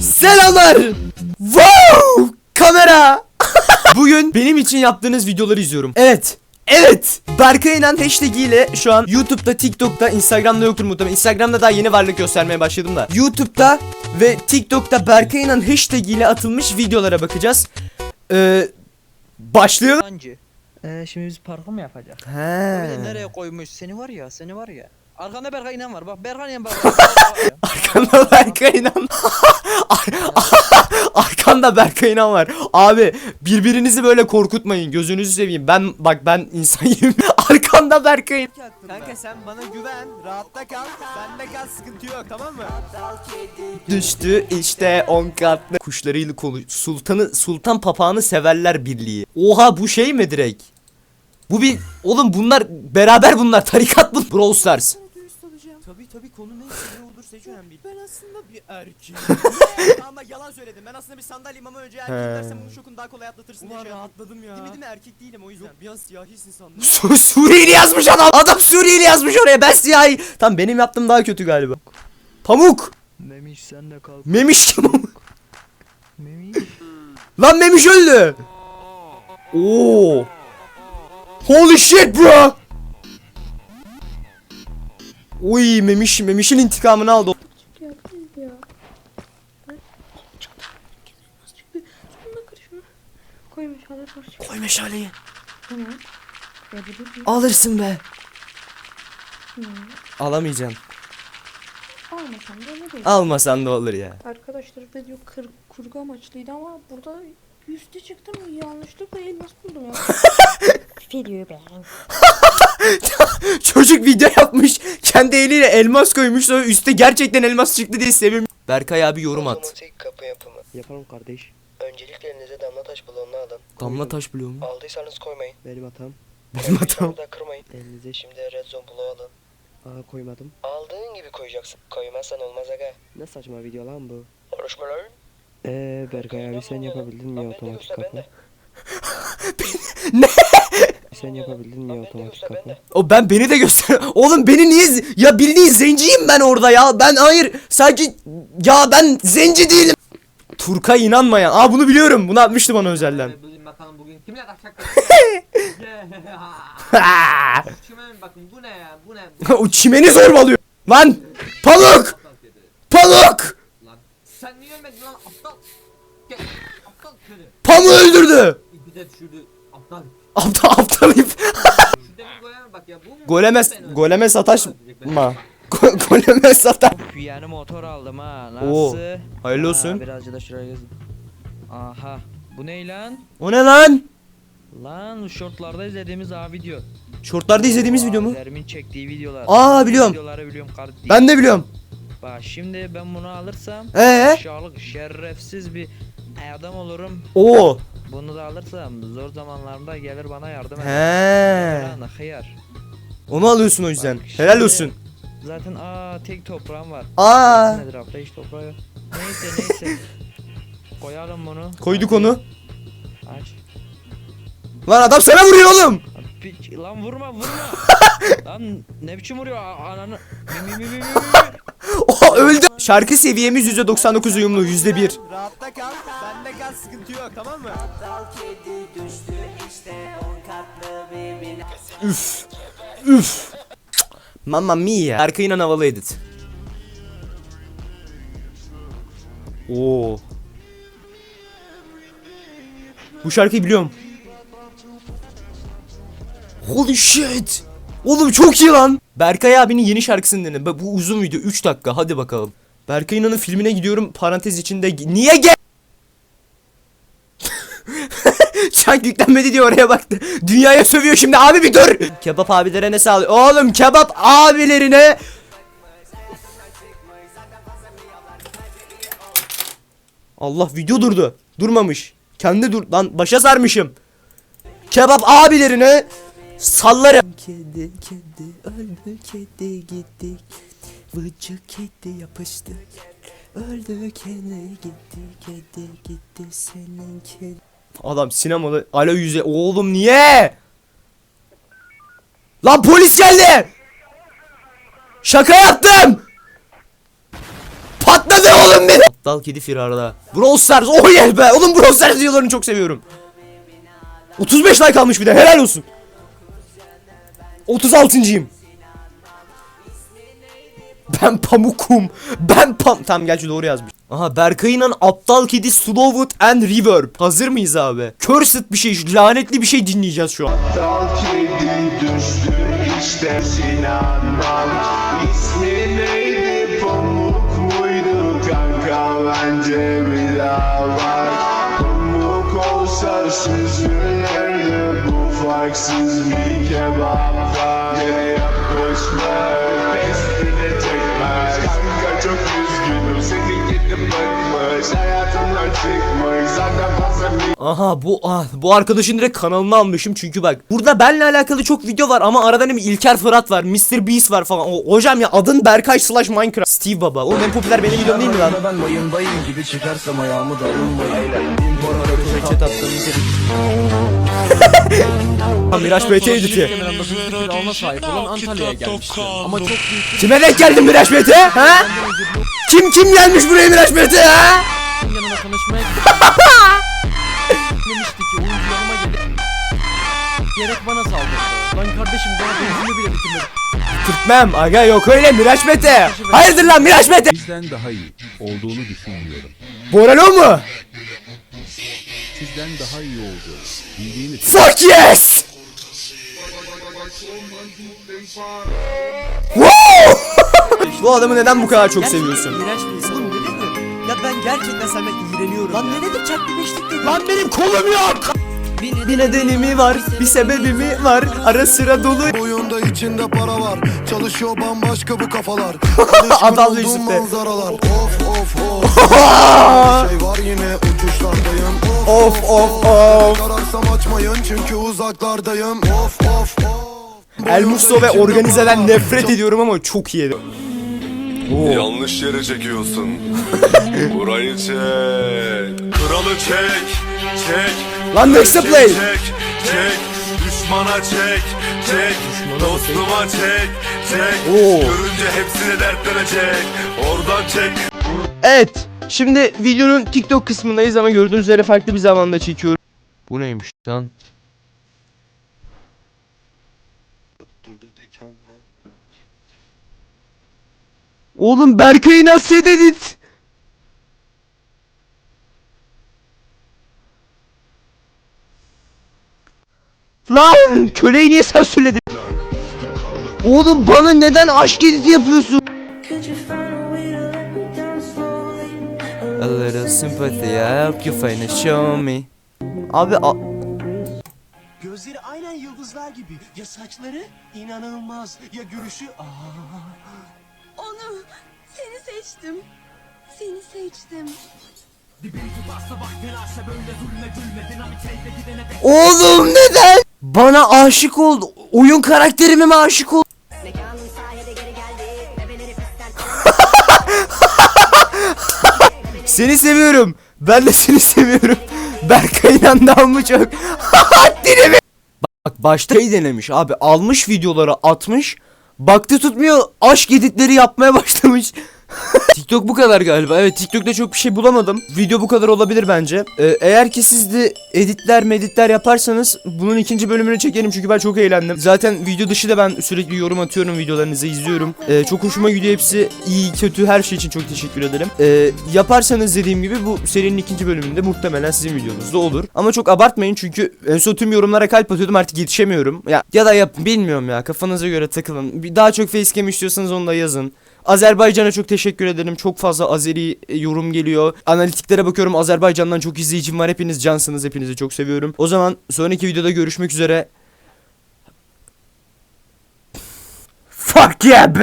Selamlar. Wow! Kamera. Bugün benim için yaptığınız videoları izliyorum. Evet. Evet. Berkay İnan hashtag ile şu an YouTube'da, TikTok'ta, Instagram'da yoktur muhtemelen. Instagram'da daha yeni varlık göstermeye başladım da. YouTube'da ve TikTok'ta Berkay İnan hashtag ile atılmış videolara bakacağız. Ee, başlayalım. Ee, şimdi biz parkur mu yapacağız? He. Bir de nereye koymuş? Seni var ya, seni var ya. Arkanda Berkay İnan var. Bak Berkay İnan bak. Arkanda Berkay İnan. Ar- Arkanda Berkay İnan var. Abi birbirinizi böyle korkutmayın. Gözünüzü seveyim. Ben bak ben insanıyım. Arkanda Berkay. Kanka sen bana güven. Rahatta kal. Bende kal. Sıkıntı yok tamam mı? Düştü işte on katlı. Kuşlarıyla konu sultanı sultan papağanı severler birliği. Oha bu şey mi direkt? Bu bir oğlum bunlar beraber bunlar tarikat bu. Brawl Stars. Tabii tabii konu neyse ne olur seç önemli değil. Ben aslında bir erkeğim. ama yalan söyledim. Ben aslında bir sandalyem ama önce erkek dersen bunu şokun daha kolay atlatırsın Ulan rahatladım ya. Değil mi değil mi erkek değilim o yüzden. Yok bir an siyahisin sandım. Su Suriyeli yazmış adam. Adam Suriyeli yazmış oraya. Ben siyahi. Tamam benim yaptığım daha kötü galiba. Pamuk. Memiş sen de kalk. Memiş kim o? Memiş. Lan Memiş öldü. Oo. Holy shit bro. Uy Memiş Memiş'in intikamını aldı. Alır var. Koy meşaleyi. Tamam. Alırsın be. Hmm. Alamayacaksın. Almasam da ne değil. Almasan da olur ya. Arkadaşlar video kır, kurgu amaçlıydı ama burada üstü çıktım yanlışlıkla elmas buldum ya. Video ben. Çocuk video yapmış. Kendi eliyle elmas koymuş. Sonra üstte gerçekten elmas çıktı diye sevim. Berkay abi yorum at. Otomatik kapı yapımı. Yapalım kardeş. Öncelikle elinize damla taş balonunu alın. Damla taş biliyor mu? Aldıysanız koymayın. Benim hatam. Benim hatam. da kırmayın. Elinize Şimdi red zone bloğu alın. Aa koymadım. Aldığın gibi koyacaksın. Koymazsan olmaz aga. Ne saçma video lan bu. Konuşma lan. Eee Berkay abi sen yapabildin mi otomatik kapı? Ne? Sen yapabildin mi otomatik kapı? de. O ben beni de göster. Oğlum beni niye ya bildiğin zenciyim ben orada ya. Ben hayır sadece ya ben zenci değilim. Turka inanmayan. Aa bunu biliyorum. Bunu atmıştı bana özelden. Bugün bakalım bugün kimle kaçacak? Çimen bakın bu ne ya bu ne? o çimeni zorbalıyor. Lan paluk paluk Lan sen niye ölmedin lan aptal? Gel aptal kedi. Pamu öldürdü. İpi de düşürdü aptal. Aptal aptal ip. Şu demir goleme bak ya bu mu? Goleme Ben öldüm. goleme sataşma. Goleme sata. Yeni motor aldım ha. Oo, Nasıl? hayırlı Aa, olsun. Birazcık da şuraya gezin. Aha. Bu ne lan? O ne lan? Lan şortlarda izlediğimiz abi video. Şortlarda izlediğimiz video mu? Abilerimin çektiği videolar. Aa, biliyorum. Videoları biliyorum kardeşim. Ben de biliyorum. Bak şimdi ben bunu alırsam Ee? aşağılık şerefsiz bir adam olurum. Oo. Bunu da alırsam zor zamanlarımda gelir bana yardım eder. He. Hıyar. Onu alıyorsun o yüzden. Bak Helal şimdi- olsun. Zaten aa tek toprağım var. Aa. Nedir abla hiç toprağı yok. Neyse neyse. Koyalım bunu. Koyduk onu. Aç. Lan adam sana vuruyor oğlum. Piç, lan vurma vurma. lan ne biçim vuruyor a- ananı. Mi mi mi mi mi mi. Oha öldü. Şarkı seviyemiz %99 uyumlu %1. Rahatta kal. Bende kal sıkıntı yok tamam mı? Üf. Üf. Mamma mia. Şarkı inan havalı edit. Oo. Bu şarkıyı biliyorum. Holy shit. Oğlum çok iyi lan. Berkay abinin yeni şarkısını dinle. Bu uzun video 3 dakika hadi bakalım. Berkay İnan'ın filmine gidiyorum parantez içinde. Niye gel? Çank yüklenmedi diye oraya baktı. Dünyaya sövüyor şimdi abi bir dur. Kebap abilere ne sağlıyor? Oğlum kebap abilerine Allah video durdu. Durmamış. Kendi dur lan başa sarmışım. Kebap abilerine sallarım. Kedi kedi öldü kedi gitti. Vıcı kedi yapıştı. Öldü kedi gitti kedi gitti senin kedi. Adam sinemalı alo yüze oğlum niye? Lan polis geldi. Şaka yaptım. Patladı oğlum beni. Aptal kedi firarda. Brawl Stars. Oh yeah be. Oğlum Brawl Stars videolarını çok seviyorum. 35 like almış bir de. Helal olsun. 36.yim. Ben pamukum. Ben pam... Tamam gerçi doğru yazmış. Aha Berkay'ın aptal kedi Slowwood and Reverb. Hazır mıyız abi? Cursed bir şey, lanetli bir şey dinleyeceğiz şu an. Dal kedi düştü işte inanmam İsmi neydi Pamuk muydu kanka bence bir daha var Pamuk olsa süzülürdü bu farksız bir kebap var Yere yapışmış pesline çekmez Kanka çok üzgünüm seni gidip bıkmış Hayatımdan çıkmış zaten fazla Aha bu ah, bu arkadaşın direkt kanalını almışım çünkü bak burada benle alakalı çok video var ama arada ne bir İlker Fırat var, Mr Beast var falan. O, hocam ya adın Berkay slash Minecraft. Steve Baba. Oğlum en popüler benim videom değil mi lan? Ben bayım bayım gibi çıkarsam ayağımı da alınmayın. Chat attım. Ha, Miraç BT editi. alma sahip olan Antalya'ya gelmişti. Ama çok büyük Kime denk geldin Miraç BT? Ha? Kim kim gelmiş buraya Miraç BT ha? bir yanına tanışmaya. Demişti ki oyuncu yanıma gelip gerek bana saldırdı. Lan kardeşim daha benzini bile bitirmedim. Türkmem aga yok öyle Miraç BT. Hayırdır lan Miraç BT? Bizden daha iyi olduğunu düşünmüyorum. Boralo mu? Sizden daha iyi olduğu bildiğiniz Fuck yes! Bu adamı neden bu kadar çok seviyorsun? İğrenç bir insan. Oğlum öyle mi? Ya ben gerçekten senden iğreniyorum. Lan ne nedir çak bir beşlik dedi. Lan benim kolum yok! Bir nedeni mi var, bir sebebi mi var? Ara sıra dolu. Oyunda içinde para var. Çalışıyor bambaşka bu kafalar. Olduğum Yusuf'te. manzaralar. Of of of. şey var yine uçuşlardayım. Of of of. Kararsam açmayın çünkü uzaklardayım. Of of of. El Musto ve organizeden nefret ediyorum ama çok iyi. Yanlış yere çekiyorsun. Burayı çek. Kralı çek. Çek. Lan next play. Çek. Çek. Düşmana çek. Çek. Dostuma çek. Çek. Oo. Görünce hepsini dertlenecek. Oradan çek. Evet. Şimdi videonun TikTok kısmındayız ama gördüğünüz üzere farklı bir zamanda çekiyorum. Bu neymiş lan? Oğlum Berkay'ı nasıl edit? Lan köleyi niye sansürledin? Oğlum bana neden aşk editi yapıyorsun? A little sympathy, I help you find it, show me. Abi a- Gözleri aynen yıldızlar gibi. Ya saçları inanılmaz. Ya gülüşü aa. Onu seni seçtim. Seni seçtim. Oğlum neden? Bana aşık oldu. Oyun karakterime mi aşık oldu? seni seviyorum. Ben de seni seviyorum. Berkay'dan daha mı çok? Haddini? Bak başta şey denemiş abi. Almış videoları atmış. Baktı tutmuyor. Aşk editleri yapmaya başlamış. TikTok bu kadar galiba. Evet TikTok'ta çok bir şey bulamadım. Video bu kadar olabilir bence. Ee, eğer ki siz de editler meditler yaparsanız bunun ikinci bölümünü çekerim çünkü ben çok eğlendim. Zaten video dışı da ben sürekli yorum atıyorum videolarınızı izliyorum. Ee, çok hoşuma gidiyor hepsi. iyi kötü her şey için çok teşekkür ederim. Ee, yaparsanız dediğim gibi bu serinin ikinci bölümünde muhtemelen sizin videonuzda olur. Ama çok abartmayın çünkü en son tüm yorumlara kalp atıyordum artık yetişemiyorum. Ya ya da yap bilmiyorum ya kafanıza göre takılın. Daha çok facecam istiyorsanız onu da yazın. Azerbaycan'a çok teşekkür ederim. Çok fazla Azeri e, yorum geliyor. Analitiklere bakıyorum. Azerbaycan'dan çok izleyicim var. Hepiniz cansınız. Hepinizi çok seviyorum. O zaman sonraki videoda görüşmek üzere. Fuck yeah be!